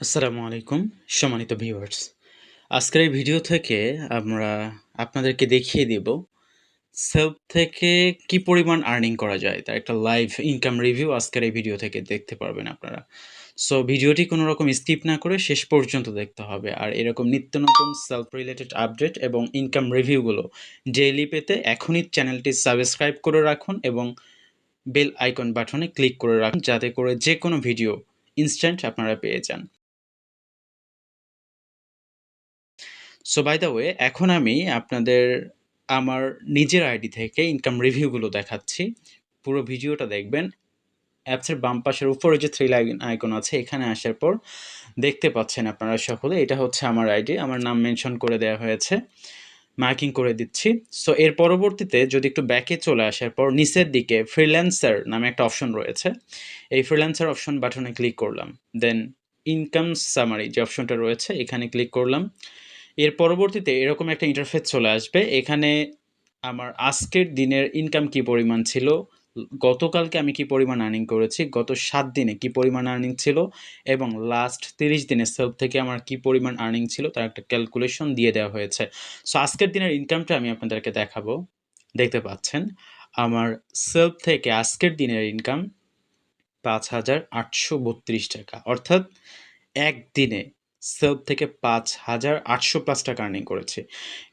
আসসালামু আলাইকুম, সম্মানিত ভিউয়ার্স। আজকের এই ভিডিও থেকে আমরা আপনাদেরকে দেখিয়ে দেব সেলফ থেকে কি পরিমাণ আর্নিং করা যায়। তার একটা লাইভ ইনকাম রিভিউ আজকের এই ভিডিও থেকে দেখতে পারবেন আপনারা। সো ভিডিওটি কোনো রকম স্কিপ না করে শেষ পর্যন্ত দেখতে হবে। আর এরকম নিত্য নতুন সেলফ রিলেটেড আপডেট এবং ইনকাম রিভিউগুলো ডেইলি পেতে এখনই চ্যানেলটি সাবস্ক্রাইব করে রাখুন এবং বেল আইকন বাটনে ক্লিক করে রাখুন যাতে করে যে কোনো ভিডিও ইনস্ট্যান্ট আপনারা পেয়ে যান। সো বাই দ্য ওয়ে এখন আমি আপনাদের আমার নিজের আইডি থেকে ইনকাম রিভিউগুলো দেখাচ্ছি। পুরো ভিডিওটা দেখবেন। অ্যাপসের বাম পাশের উপরে যে থ্রি লাইন আইকন আছে, এখানে আসার পর দেখতে পাচ্ছেন আপনারা সকলে। এটা হচ্ছে আমার আইডি আমার নাম মেনশন করে দেওয়া হয়েছে। মার্কিং করে দিচ্ছি। সো এর পরবর্তীতে যদি একটু ব্যাকে চলে আসার পর নিচের দিকে ফ্রিল্যান্সার নামে একটা অপশন রয়েছে। এই ফ্রিল্যান্সার অপশন বাটনে ক্লিক করলাম। দেন ইনকাম সামারি যে অপশনটা রয়েছে, এখানে ক্লিক করলাম। এর পরবর্তীতে এরকম একটা ইন্টারফেস চলে আসবে। এখানে আমার আজকের দিনের ইনকাম কি পরিমাণ ছিল, গতকালকে আমি কি পরিমাণ আর্নিং করেছি, গত সাত দিনে কি পরিমাণ আর্নিং ছিল, এবং লাস্ট তিরিশ দিনে সেলফ থেকে আমার কি পরিমাণ আর্নিং ছিল, তার একটা ক্যালকুলেশন দিয়ে দেওয়া হয়েছে। সো আজকের দিনের ইনকামটা আমি আপনাদেরকে দেখাবো। দেখতে পাচ্ছেন, আমার সেলফ থেকে আজকের দিনের ইনকাম পাঁচ হাজার আটশো বত্রিশ টাকা। অর্থাৎ একদিনে সেলফ থেকে পাঁচ হাজার আটশো প্লাস টাকা আর্নিং করেছে।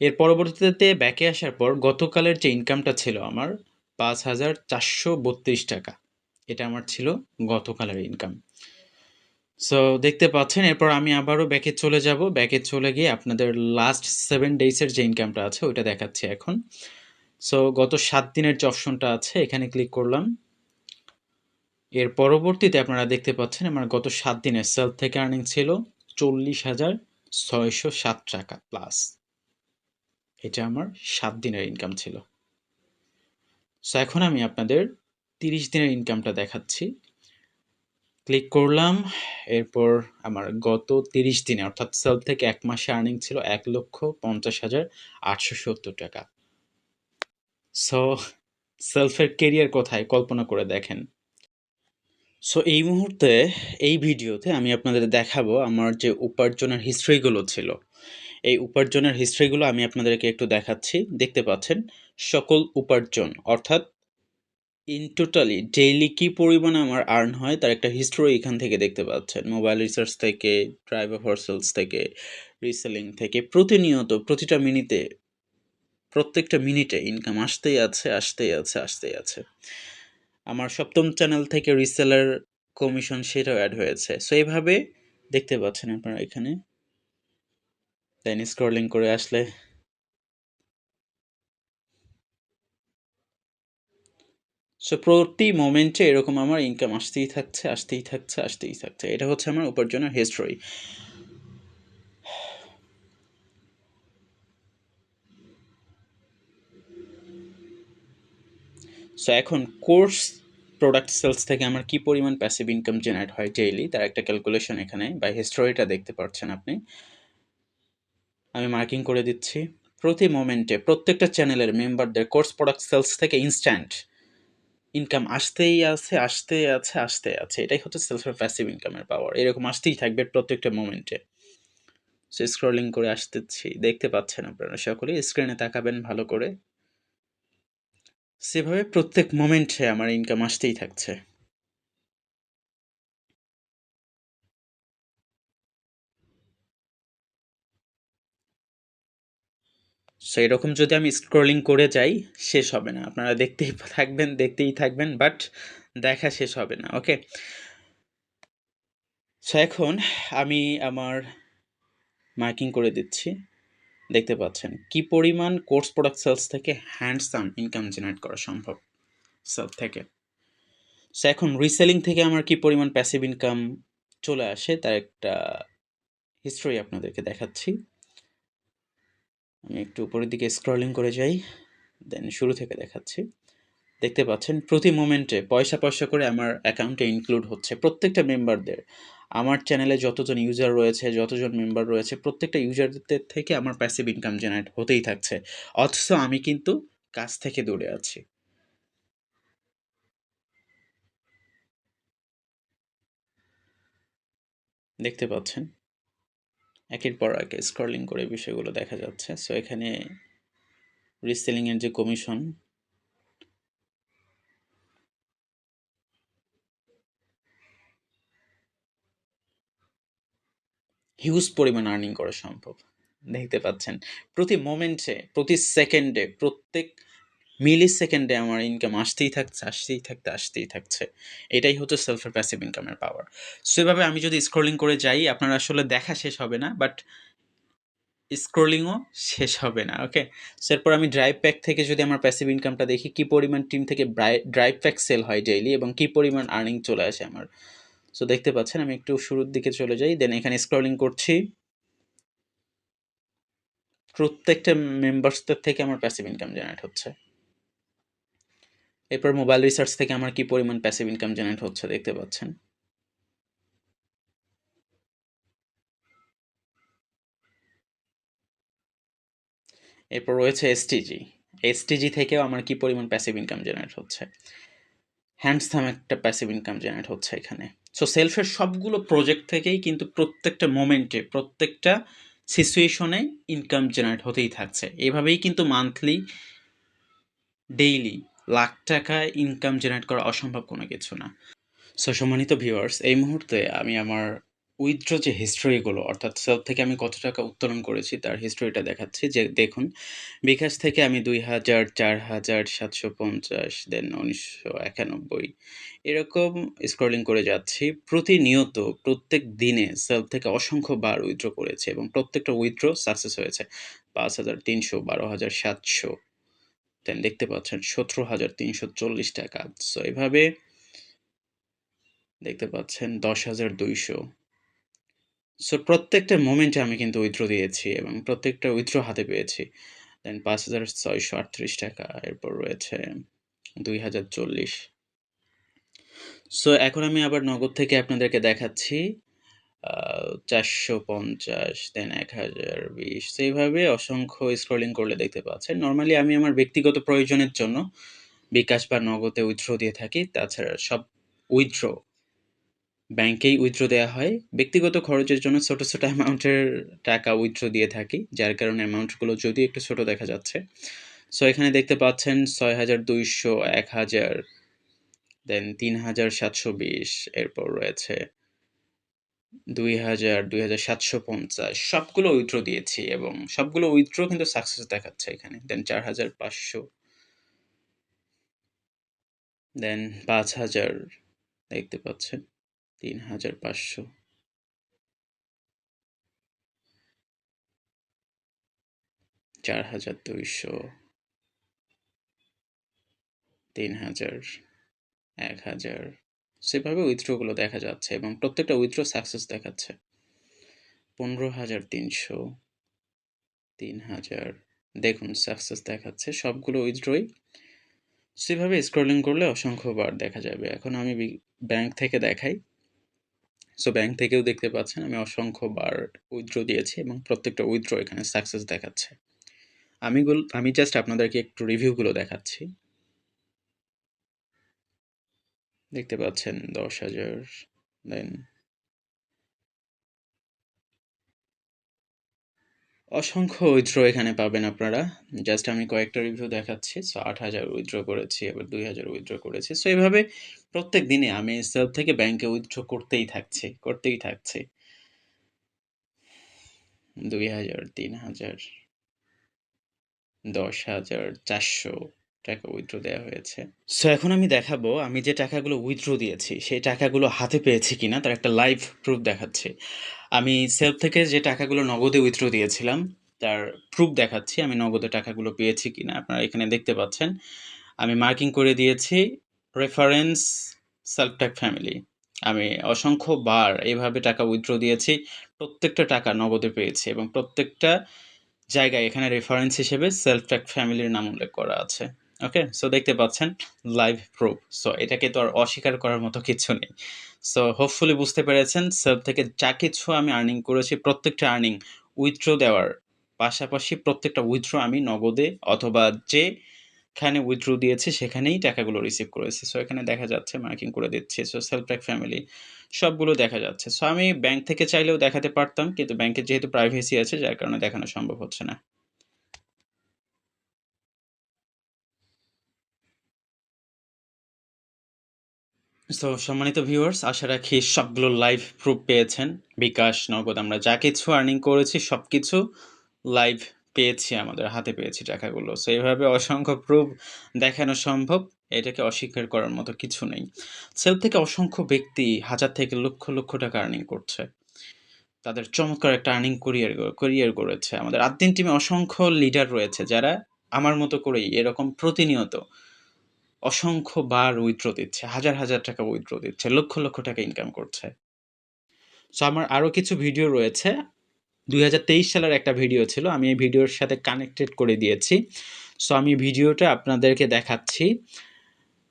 এর পরবর্তীতে ব্যাকে আসার পর গতকালের যে ইনকামটা ছিল আমার, পাঁচ হাজার চারশো বত্রিশ টাকা। এটা আমার ছিল গতকালের ইনকাম সো দেখতে পাচ্ছেন, এরপর আমি আবারও ব্যাকে চলে যাব। ব্যাকে চলে গিয়ে আপনাদের লাস্ট সেভেন ডেইসের যে ইনকামটা আছে, ওইটা দেখাচ্ছি এখন। সো গত সাত দিনের যে অপশনটা আছে, এখানে ক্লিক করলাম। এর পরবর্তীতে আপনারা দেখতে পাচ্ছেন, আমার গত সাত দিনের সেলফ থেকে আর্নিং ছিল চল্লিশ হাজার ছয়শো সাত টাকা প্লাস এটা আমার সাত দিনের ইনকাম ছিল। সো এখন আমি আপনাদের তিরিশ দিনের ইনকামটা দেখাচ্ছি। ক্লিক করলাম, এরপর আমার গত তিরিশ দিনে, অর্থাৎ সেলফ থেকে এক মাসে আর্নিং ছিল এক লক্ষ পঞ্চাশ হাজার আটশো সত্তর টাকা। সো সেলফের কেরিয়ার কোথায়? কল্পনা করে দেখেন। সো এই মুহূর্তে, এই ভিডিওতে আমি আপনাদের দেখাবো আমার যে উপার্জনের হিস্ট্রিগুলো ছিল। এই উপার্জনের হিস্ট্রিগুলো আমি আপনাদেরকে একটু দেখাচ্ছি। দেখতে পাচ্ছেন, সকল উপার্জন, অর্থাৎ ইন টোটালি ডেইলি কী পরিমাণে আমার আর্ন হয় তার একটা হিস্ট্রি এখান থেকে দেখতে পাচ্ছেন। মোবাইল রিসার্চ থেকে ড্রাইভার হরসেলস থেকে রিসেলিং থেকে, প্রতিনিয়ত প্রতিটা মিনিটে প্রত্যেকটা মিনিটে ইনকাম আসতেই আছে আসতেই আছে আসতেই আছে। আমার সপ্তম চ্যানেল থেকে রিসেলার কমিশন সেটাও অ্যাড হয়েছে। সো এইভাবে দেখতে পাচ্ছেন আপনারা এখানে। দেন স্ক্রলিং করে আসলে সো প্রতি মোমেন্টে এরকম আমার ইনকাম আসতেই থাকছে আসতেই থাকছে আসতেই থাকছে। এটা হচ্ছে আমার উপার্জনের হিস্ট্রি সো এখন কোর্স প্রোডাক্ট সেলস থেকে আমার কি পরিমাণ প্যাসিভ ইনকাম জেনারেট হয় ডেইলি তার একটা ক্যালকুলেশন এখানে বা হিস্টোরিটা দেখতে পাচ্ছেন আপনি। আমি মার্কিং করে দিচ্ছি। প্রতি মোমেন্টে প্রত্যেকটা চ্যানেলের মেম্বারদের কোর্স প্রোডাক্ট সেলস থেকে ইনস্ট্যান্ট ইনকাম আসতেই আছে আসতে আছে আসতে আছে। এটাই হচ্ছে সেলফের প্যাসিভ ইনকামের পাওয়ার এরকম আসতেই থাকবে প্রত্যেকটা মোমেন্টে সো স্ক্রলিং করে আসতেছি। দেখতে পাচ্ছেন আপনারা সকলে স্ক্রিনে তাকাবেন ভালো করে। সেভাবে প্রত্যেক মোমেন্টে আমার ইনকাম আসতেই থাকছে। সো এরকম যদি আমি স্ক্রলিং করে যাই, শেষ হবে না। আপনারা দেখতেই থাকবেন দেখতেই থাকবেন বাট দেখা শেষ হবে না ওকে সো এখন আমি আমার মার্কিং করে দিচ্ছি। দেখতে পাচ্ছেন। কি পরিমাণ কোর্স প্রোডাক্ট সেলস থেকে হ্যান্ডসাম ইনকাম জেনারেট করা সম্ভব? সেলফ থেকে। সো এখন রিসেলিং থেকে আমার কি পরিমাণ প্যাসিভ ইনকাম চলে আসে, তার একটা হিস্ট্রি আপনাদেরকে দেখাচ্ছি। আমি একটু উপরের দিকে স্ক্রলিং করে যাই দেন শুরু থেকে দেখাচ্ছি। দেখতে পাচ্ছেন, প্রতি মোমেন্টে পয়সা পয়সা করে আমার অ্যাকাউন্টে ইনক্লুড হচ্ছে প্রত্যেকটা মেম্বারদের আমার চ্যানেলে যতজন ইউজার রয়েছে, যতজন মেম্বার রয়েছে, প্রত্যেকটা ইউজারদের থেকে আমার প্যাসিভ ইনকাম জেনারেট হতেই থাকছে। অথচ আমি কিন্তু কাজ থেকে দূরে আছি। দেখতে পাচ্ছেন? একের পর এক স্ক্রলিং করে বিষয়গুলো দেখা যাচ্ছে। সো এখানে রিসেলিংয়ের যে কমিশন হিউজ পরিমাণ আর্নিং করা সম্ভব। দেখতে পাচ্ছেন, প্রতি মোমেন্টে প্রতি সেকেন্ডে প্রত্যেক মিলি সেকেন্ডে আমার ইনকাম আসতেই থাকছে, আসতেই থাকতে, আসতেই থাকছে। এটাই হচ্ছে সেলফের প্যাসিভ ইনকামের পাওয়ার সো এভাবে আমি যদি স্ক্রলিং করে যাই, আপনার আসলে দেখা শেষ হবে না বাট স্ক্রলিংও শেষ হবে না ওকে এরপর আমি ড্রাইভ প্যাক থেকে যদি আমার প্যাসিভ ইনকামটা দেখি, কি পরিমাণ টিম থেকে ড্রাইভ প্যাক সেল হয় ডেইলি এবং কি পরিমাণ আর্নিং চলে আসে আমার। সো দেখতে পাচ্ছেন, আমি একটু শুরুর দিকে চলে যাই। দেন এখানে স্ক্রলিং করছি। প্রত্যেকটা মেম্বার্সদের থেকে আমার প্যাসিভ ইনকাম জেনারেট হচ্ছে। এরপর মোবাইল রিসার্চ থেকে আমার কি পরিমাণ প্যাসিভ ইনকাম জেনারেট হচ্ছে দেখতে পাচ্ছেন। এরপর রয়েছে এসটিজি এসটিজি থেকেও আমার কি পরিমাণ প্যাসিভ ইনকাম জেনারেট হচ্ছে? হ্যান্ডসাম একটা প্যাসিভ ইনকাম জেনারেট হচ্ছে এখানে। সো সেলফের সবগুলো প্রজেক্ট থেকেই কিন্তু প্রত্যেকটা মোমেন্টে প্রত্যেকটা সিচুয়েশনে ইনকাম জেনারেট হতেই থাকছে। এভাবেই কিন্তু মান্থলি ডেইলি লাখ টাকা ইনকাম জেনারেট করা অসম্ভব কোনো কিছু না। সো সম্মানিত ভিউয়ার্স এই মুহূর্তে আমি আমার উইথড্র যে হিস্ট্রিগুলো, অর্থাৎ সেলফ থেকে আমি কত টাকা উত্তোলন করেছি, তার হিস্ট্রিটা দেখাচ্ছি। যে দেখুন, বিকাশ থেকে আমি দুই হাজার, চার হাজার, সাতশো পঞ্চাশ দেন উনিশশো একানব্বই, এরকম স্ক্রলিং করে যাচ্ছি। প্রতিনিয়ত, প্রত্যেক দিনে সেলফ থেকে অসংখ্য বার উইথড্র করেছে এবং প্রত্যেকটা উইথড্র সাকসেস হয়েছে। পাঁচ হাজার তিনশো, বারো হাজার সাতশো দেন দেখতে পাচ্ছেন সতেরো হাজার তিনশো চল্লিশ টাকা। সো এভাবে দেখতে পাচ্ছেন দশ হাজার দুইশো। সো প্রত্যেকটা মোমেন্টে আমি কিন্তু উইথড্র দিয়েছি এবং প্রত্যেকটা উইথড্র হাতে পেয়েছি। দেন পাঁচ হাজার ছয়শো আটত্রিশ টাকা, এরপর রয়েছে দুই হাজার চল্লিশ। সো এখন আমি আবার নগদ থেকে আপনাদেরকে দেখাচ্ছি। চারশো পঞ্চাশ দেন এক হাজার বিশ। সেইভাবে অসংখ্য স্ক্রলিং করলে দেখতে পাচ্ছেন। নর্মালি আমি আমার ব্যক্তিগত প্রয়োজনের জন্য বিকাশ বা নগদে উইথড্র দিয়ে থাকি। তাছাড়া সব উইথড্র ব্যাংকেই উইথড্র দেওয়া হয়। ব্যক্তিগত খরচের জন্য ছোট ছোট অ্যামাউন্টের টাকা উইথড্র দিয়ে থাকি, যার কারণে অ্যামাউন্টগুলো যদি একটু ছোট দেখা যাচ্ছে। সো এখানে দেখতে পাচ্ছেন ছয় হাজার দুইশো এক হাজার দেন তিন হাজার সাতশো বিশ, এরপর রয়েছে দুই হাজার দুই হাজার সাতশো পঞ্চাশ। সবগুলো উইথড্র দিয়েছি এবং সবগুলো উইথড্র কিন্তু সাকসেস দেখাচ্ছে এখানে। দেন চার হাজার পাঁচশো। দেন পাঁচ হাজার দেখতে পাচ্ছেন। তিন হাজার পাঁচশো। চার হাজার দুইশো। তিন হাজার এক হাজার সেভাবে উইথড্রগুলো দেখা যাচ্ছে এবং প্রত্যেকটা উইথড্র সাকসেস দেখাচ্ছে। পনেরো হাজার তিনশো। তিন হাজার দেখুন, সাকসেস দেখাচ্ছে। সবগুলো উইথড্রই। সেভাবে স্ক্রলিং করলে অসংখ্যবার দেখা যাবে। এখন আমি ব্যাংক থেকে দেখাই। সো ব্যাংক থেকেও দেখতে পাচ্ছেন আমি অসংখ্যবার উইথড্র দিয়েছি এবং প্রত্যেকটা উইথড্র এখানে সাকসেস দেখাচ্ছে। আমি আমি জাস্ট আপনাদেরকে একটু রিভিউগুলো দেখাচ্ছি। দেখতে পাচ্ছেন দশ হাজার দেন অসংখ্য উইথড্র এখানে পাবেন আপনারা। জাস্ট আমি কয়েকটা রিভিউ দেখাচ্ছি। সো আট হাজার উইথড্র করেছি এবার দুই হাজার উইথড্র করেছি। সো এইভাবে প্রত্যেক দিনে আমি সেলফ থেকে ব্যাংকে উইথড্র করতেই থাকছে করতেই থাকছে। দুই হাজার, তিন হাজার, দশ হাজার, চারশো টাকা উইথড্র দেওয়া হয়েছে। সো এখন আমি দেখাবো, আমি যে টাকাগুলো উইথড্র দিয়েছি, সেই টাকাগুলো হাতে পেয়েছি কিনা, তার একটা লাইভ প্রুফ দেখাচ্ছি। আমি সেলফ থেকে যে টাকাগুলো নগদে উইথড্র দিয়েছিলাম, তার প্রুফ দেখাচ্ছি, আমি নগদে টাকাগুলো পেয়েছি কিনা, আপনারা এখানে দেখতে পাচ্ছেন। আমি মার্কিং করে দিয়েছি রেফারেন্স সেলফ ফ্যামিলি আমি অসংখ্য বার এইভাবে টাকা উইথড্র দিয়েছি, প্রত্যেকটা টাকা নগদে পেয়েছি এবং প্রত্যেকটা জায়গায় এখানে রেফারেন্স হিসেবে সেলফ ট্যাক ফ্যামিলির নাম উল্লেখ করা আছে। ওকে সো দেখতে পাচ্ছেন লাইভ প্রুফ সো এটাকে তো আর অস্বীকার করার মতো কিছু নেই। সো হোপফুলি বুঝতে পেরেছেন সেলফ থেকে যা কিছু আমি আর্নিং করেছি, প্রত্যেকটা আর্নিং উইথড্র দেওয়ার পাশাপাশি প্রত্যেকটা উইথড্র আমি নগদে অথবা যেখানে উইথড্র দিয়েছি, সেখানেই টাকাগুলো রিসিভ করেছি। সো এখানে দেখা যাচ্ছে মার্কিং করে দিচ্ছি। সো সেলফ ট্র্যাক ফ্যামিলি সবগুলো দেখা যাচ্ছে। সো আমি ব্যাংক থেকে চাইলেও দেখাতে পারতাম, কিন্তু ব্যাংকের যেহেতু প্রাইভেসি আছে, যার কারণে দেখানো সম্ভব হচ্ছে না। সো সম্মানিত ভিউয়ার্স আশা রাখি সবগুলো লাইভ প্রুফ পেয়েছেন। বিকাশ, নগদ, আমরা যা কিছু আর্নিং করেছি সব কিছু লাইভ পেয়েছি, আমাদের হাতে পেয়েছি টাকাগুলো। সো এইভাবে অসংখ্য প্রুফ দেখানো সম্ভব, এটাকে অস্বীকার করার মতো কিছু নেই। সেল থেকে অসংখ্য ব্যক্তি, হাজার থেকে লক্ষ লক্ষ টাকা আর্নিং করছে। তাদের চমৎকার একটা আর্নিং করিয়ার করিয়ার করেছে আমাদের আদিন টিমে অসংখ্য লিডার রয়েছে যারা আমার মতো করেই এরকম প্রতিনিয়ত অসংখ্য বার উইথড্র দিচ্ছে, হাজার হাজার টাকা উইথড্র দিচ্ছে, লক্ষ লক্ষ টাকা ইনকাম করছে। সো আমার আরও কিছু ভিডিও রয়েছে। দুই হাজার তেইশ সালের একটা ভিডিও ছিল, আমি এই ভিডিওর সাথে কানেক্টেড করে দিয়েছি। সো আমি ভিডিওটা আপনাদেরকে দেখাচ্ছি।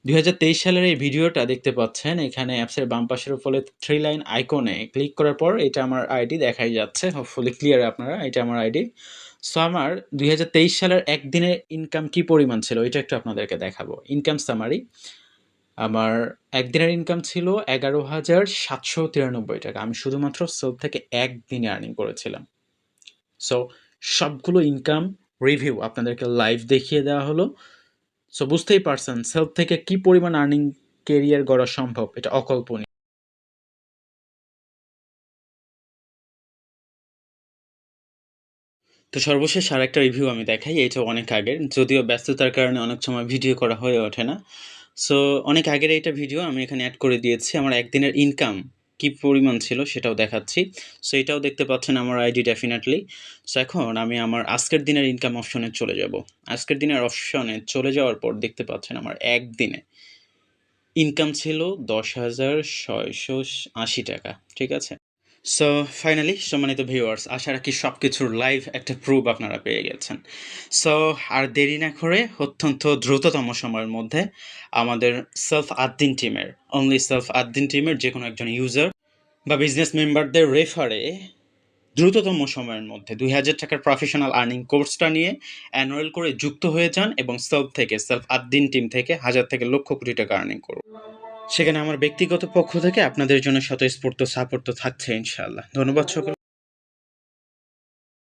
দুই হাজার তেইশ সালের এই ভিডিওটা দেখতে পাচ্ছেন, এখানে অ্যাপসের বাম পাশের উপরে থ্রি লাইন আইকনে ক্লিক করার পর এটা আমার আইডি দেখাই যাচ্ছে। হোপফুলি ক্লিয়ার আপনারা, এটা আমার আইডি সো আমার দুই সালের একদিনের ইনকাম কি পরিমাণ ছিল? এটা একটু আপনাদেরকে দেখাবো। ইনকাম সামারি আমার একদিনের ইনকাম ছিল এগারো হাজার সাতশো তিরানব্বই টাকা। আমি শুধুমাত্র সেলফ থেকে একদিনে আর্নিং করেছিলাম। সো সবগুলো ইনকাম রিভিউ আপনাদেরকে লাইভ দেখিয়ে দেওয়া হলো। সো বুঝতেই পারছেন সেলফ থেকে কি পরিমাণ আর্নিং কেরিয়ার গড়া সম্ভব? এটা অকল্পনীয়। তো সর্বশেষ আর একটা রিভিউ আমি দেখাই এটা অনেক আগের, যদিও ব্যস্ততার কারণে অনেক সময় ভিডিও করা হয়ে ওঠে না। সো অনেক আগের এইটা ভিডিও আমি এখানে অ্যাড করে দিয়েছি, আমার একদিনের ইনকাম কি পরিমাণ ছিল সেটাও দেখাচ্ছি। সো এটাও দেখতে পাচ্ছেন আমার আইডি ডেফিনেটলি সো এখন আমি আমার আজকের দিনের ইনকাম অপশনে চলে যাব। আজকের দিনের অপশনে চলে যাওয়ার পর দেখতে পাচ্ছেন আমার একদিনে ইনকাম ছিল দশ হাজার ছয়শো আশি টাকা, ঠিক আছে? সো ফাইনালি সম্মানিত ভিউয়ার্স আশা রাখি সব কিছুর লাইভ একটা প্রুফ আপনারা পেয়ে গেছেন। সো আর দেরি না করে অত্যন্ত দ্রুততম সময়ের মধ্যে আমাদের সেলফ আদ্দিন টিমের অনলি সেলফ আদ্দিন টিমের যে কোনো একজন ইউজার বা বিজনেস মেম্বারদের রেফারে দ্রুততম সময়ের মধ্যে দুই হাজার টাকার প্রফেশনাল আর্নিং কোর্সটা নিয়ে অ্যানুয়াল করে যুক্ত হয়ে যান এবং সেলফ থেকে সেলফ আদ্দিন টিম থেকে হাজার থেকে লক্ষ কোটি টাকা আর্নিং করুন। সেখানে আমার ব্যক্তিগত পক্ষ থেকে আপনাদের জন্য স্বতঃস্ফূর্ত সাপোর্ট তো থাকছে ইনশাআল্লাহ। ধন্যবাদ সকল